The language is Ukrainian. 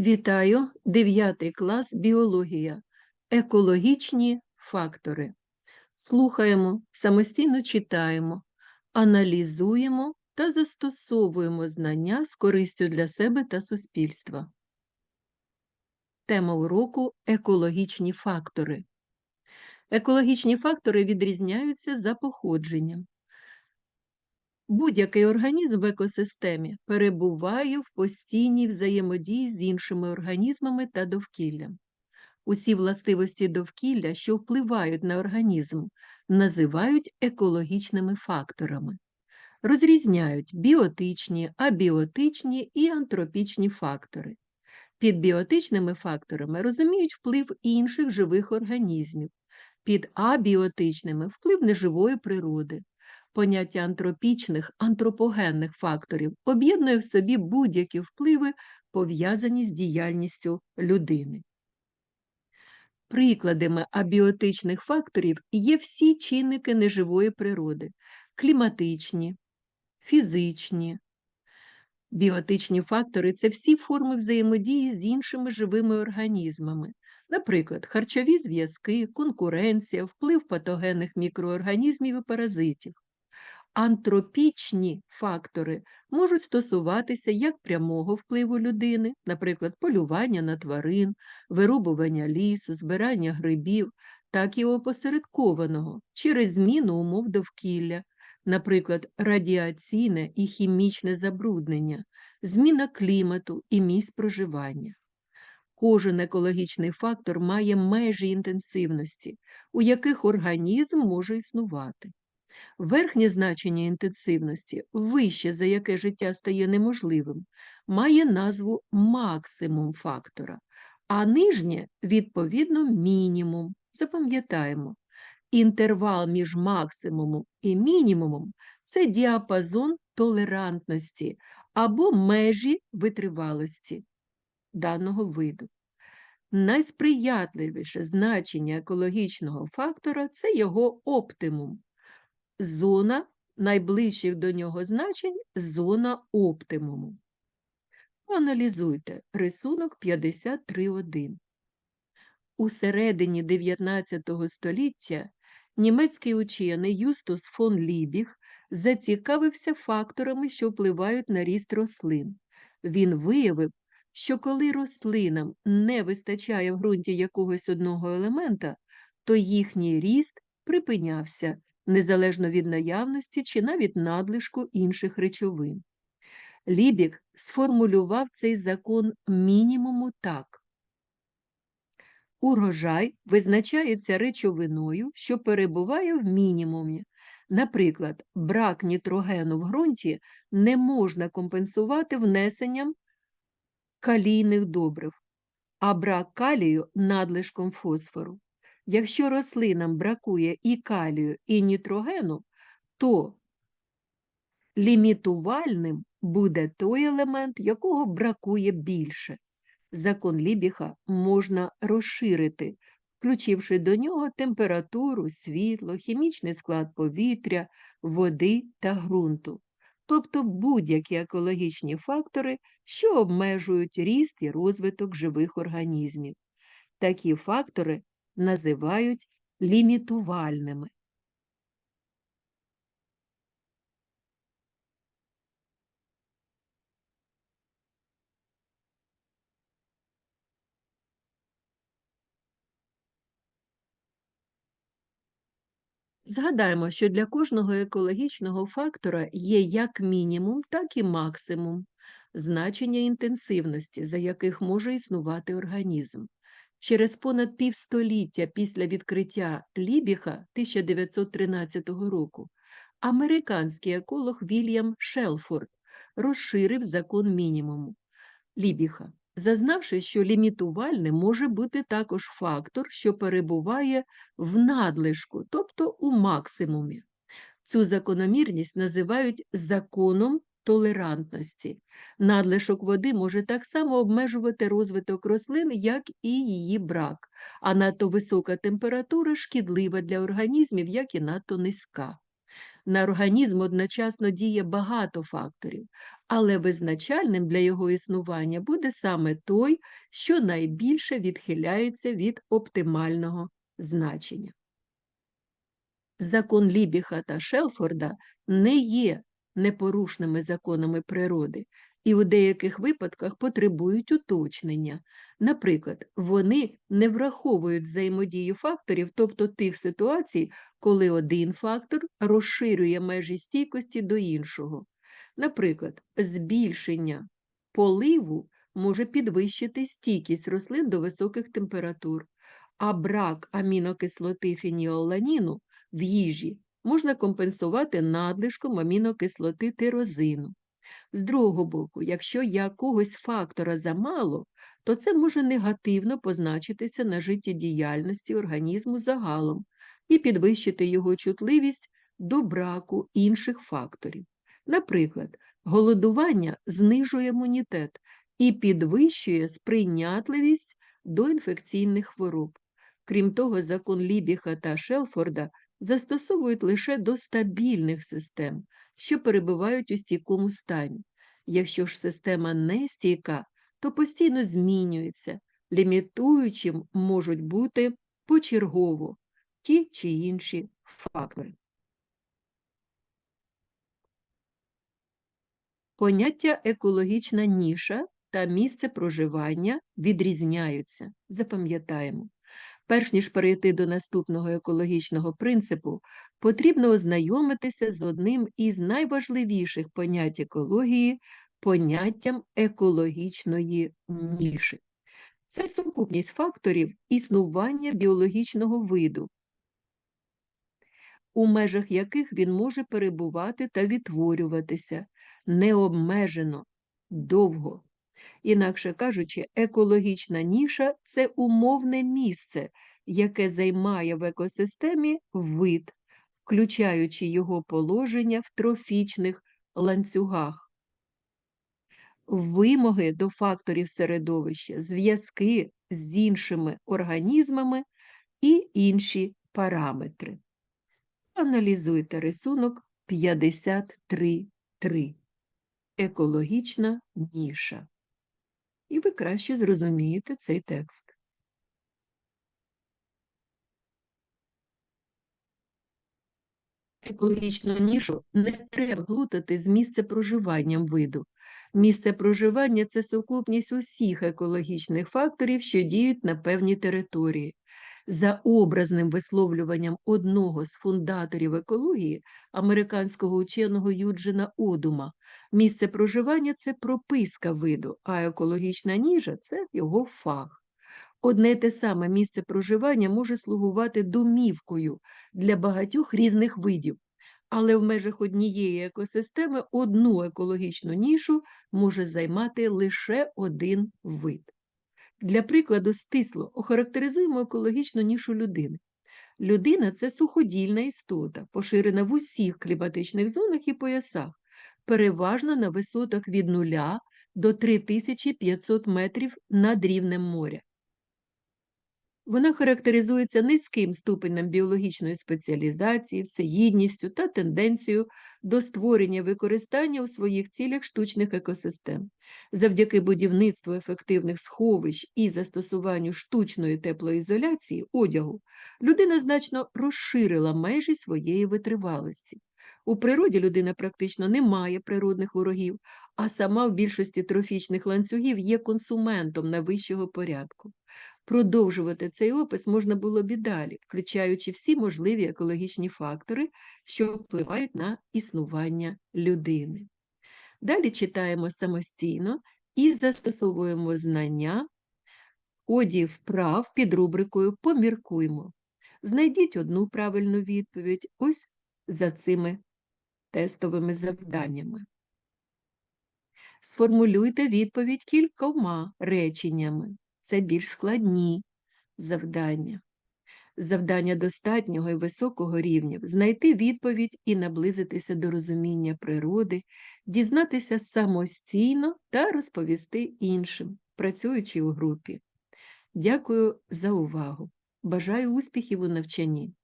Вітаю, 9 клас біологія. Екологічні фактори. Слухаємо, самостійно читаємо, аналізуємо та застосовуємо знання з користю для себе та суспільства. Тема уроку екологічні фактори. Екологічні фактори відрізняються за походженням. Будь-який організм в екосистемі перебуває в постійній взаємодії з іншими організмами та довкіллям. Усі властивості довкілля, що впливають на організм, називають екологічними факторами. Розрізняють біотичні, абіотичні і антропічні фактори. Під біотичними факторами розуміють вплив інших живих організмів, під абіотичними вплив неживої природи. Поняття антропічних, антропогенних факторів об'єднує в собі будь-які впливи, пов'язані з діяльністю людини. Прикладами абіотичних факторів є всі чинники неживої природи кліматичні, фізичні. Біотичні фактори це всі форми взаємодії з іншими живими організмами, наприклад, харчові зв'язки, конкуренція, вплив патогенних мікроорганізмів і паразитів. Антропічні фактори можуть стосуватися як прямого впливу людини, наприклад, полювання на тварин, вирубування лісу, збирання грибів, так і опосередкованого через зміну умов довкілля, наприклад, радіаційне і хімічне забруднення, зміна клімату і місць проживання. Кожен екологічний фактор має межі інтенсивності, у яких організм може існувати. Верхнє значення інтенсивності, вище за яке життя стає неможливим, має назву максимум фактора, а нижнє, відповідно, мінімум. Запам'ятаємо, інтервал між максимумом і мінімумом це діапазон толерантності або межі витривалості даного виду. Найсприятливіше значення екологічного фактора це його оптимум зона найближчих до нього значень зона оптимуму. Аналізуйте рисунок 53.1. У середині 19 століття німецький учений Юстус фон Лібіг зацікавився факторами, що впливають на ріст рослин. Він виявив, що коли рослинам не вистачає в ґрунті якогось одного елемента, то їхній ріст припинявся незалежно від наявності чи навіть надлишку інших речовин. Лібік сформулював цей закон мінімуму так. Урожай визначається речовиною, що перебуває в мінімумі. Наприклад, брак нітрогену в ґрунті не можна компенсувати внесенням калійних добрив, а брак калію надлишком фосфору. Якщо рослинам бракує і калію, і нітрогену, то лімітувальним буде той елемент, якого бракує більше. Закон Лібіха можна розширити, включивши до нього температуру, світло, хімічний склад повітря, води та ґрунту, тобто будь-які екологічні фактори, що обмежують ріст і розвиток живих організмів. Такі фактори називають лімітувальними. Згадаємо, що для кожного екологічного фактора є як мінімум, так і максимум значення інтенсивності, за яких може існувати організм. Через понад півстоліття після відкриття Лібіха 1913 року американський еколог Вільям Шелфорд розширив закон мінімуму Лібіха, зазнавши, що лімітувальним може бути також фактор, що перебуває в надлишку, тобто у максимумі. Цю закономірність називають законом толерантності. Надлишок води може так само обмежувати розвиток рослин, як і її брак, а надто висока температура шкідлива для організмів, як і надто низька. На організм одночасно діє багато факторів, але визначальним для його існування буде саме той, що найбільше відхиляється від оптимального значення. Закон Лібіха та Шелфорда не є непорушними законами природи і у деяких випадках потребують уточнення. Наприклад, вони не враховують взаємодію факторів, тобто тих ситуацій, коли один фактор розширює межі стійкості до іншого. Наприклад, збільшення поливу може підвищити стійкість рослин до високих температур, а брак амінокислоти феніоланіну в їжі можна компенсувати надлишком амінокислоти тирозину. З другого боку, якщо якогось фактора замало, то це може негативно позначитися на життєдіяльності організму загалом і підвищити його чутливість до браку інших факторів. Наприклад, голодування знижує імунітет і підвищує сприйнятливість до інфекційних хвороб. Крім того, закон Лібіха та Шелфорда застосовують лише до стабільних систем, що перебувають у стійкому стані. Якщо ж система не стійка, то постійно змінюється, лімітуючим можуть бути почергово ті чи інші фактори. Поняття екологічна ніша та місце проживання відрізняються. Запам'ятаємо. Перш ніж перейти до наступного екологічного принципу, потрібно ознайомитися з одним із найважливіших понять екології поняттям екологічної ніші. Це сукупність факторів існування біологічного виду, у межах яких він може перебувати та відтворюватися необмежено, довго. Інакше кажучи, екологічна ніша це умовне місце, яке займає в екосистемі вид, включаючи його положення в трофічних ланцюгах. Вимоги до факторів середовища, зв'язки з іншими організмами і інші параметри. Аналізуйте рисунок 53.3. Екологічна ніша і ви краще зрозумієте цей текст. Екологічну нішу не треба плутати з місце проживанням виду. Місце проживання це сукупність усіх екологічних факторів, що діють на певній території. За образним висловлюванням одного з фундаторів екології, американського ученого Юджина Одума, місце проживання це прописка виду, а екологічна ніжа це його фах. Одне те саме місце проживання може слугувати домівкою для багатьох різних видів, але в межах однієї екосистеми одну екологічну нішу може займати лише один вид. Для прикладу, стисло охарактеризуємо екологічну нішу людини. Людина це суходільна істота, поширена в усіх кліматичних зонах і поясах, переважно на висотах від 0 до 3500 метрів над рівнем моря. Вона характеризується низьким ступенем біологічної спеціалізації, всеїдністю та тенденцією до створення використання у своїх цілях штучних екосистем. Завдяки будівництву ефективних сховищ і застосуванню штучної теплоізоляції одягу, людина значно розширила межі своєї витривалості. У природі людина практично не має природних ворогів, а сама в більшості трофічних ланцюгів є консументом найвищого порядку. Продовжувати цей опис можна було б і далі, включаючи всі можливі екологічні фактори, що впливають на існування людини. Далі читаємо самостійно і застосовуємо знання ході вправ під рубрикою Поміркуймо. Знайдіть одну правильну відповідь ось за цими тестовими завданнями. Сформулюйте відповідь кількома реченнями це більш складні завдання. Завдання достатнього і високого рівня знайти відповідь і наблизитися до розуміння природи, дізнатися самостійно та розповісти іншим, працюючи у групі. Дякую за увагу. Бажаю успіхів у навчанні.